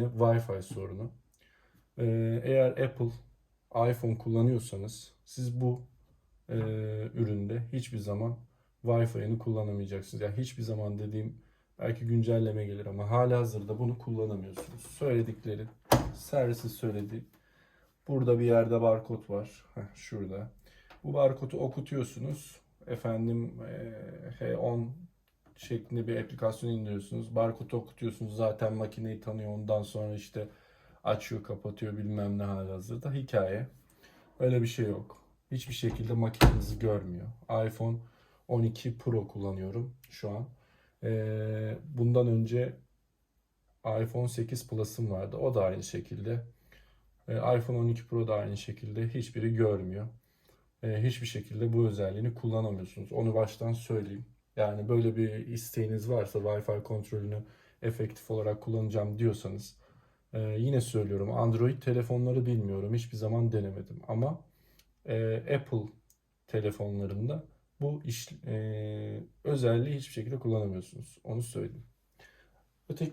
Wi-Fi sorunu. Ee, eğer Apple iPhone kullanıyorsanız siz bu e, üründe hiçbir zaman Wi-Fi'ni kullanamayacaksınız. Yani hiçbir zaman dediğim belki güncelleme gelir ama hala hazırda bunu kullanamıyorsunuz. Söyledikleri, servisin söylediği. Burada bir yerde barkod var. Heh, şurada. Bu barkodu okutuyorsunuz. Efendim e, H10 şeklinde bir aplikasyon indiriyorsunuz. Barkodu okutuyorsunuz. Zaten makineyi tanıyor. Ondan sonra işte açıyor, kapatıyor bilmem ne halihazırda. Hikaye. Öyle bir şey yok. Hiçbir şekilde makinenizi görmüyor. iPhone 12 Pro kullanıyorum şu an. Ee, bundan önce iPhone 8 Plus'ım vardı. O da aynı şekilde. Ee, iPhone 12 Pro da aynı şekilde. Hiçbiri görmüyor. Ee, hiçbir şekilde bu özelliğini kullanamıyorsunuz. Onu baştan söyleyeyim. Yani böyle bir isteğiniz varsa Wi-Fi kontrolünü efektif olarak kullanacağım diyorsanız e, yine söylüyorum Android telefonları bilmiyorum. Hiçbir zaman denemedim. Ama e, Apple telefonlarında bu iş, e, özelliği hiçbir şekilde kullanamıyorsunuz. Onu söyleyeyim. Öteki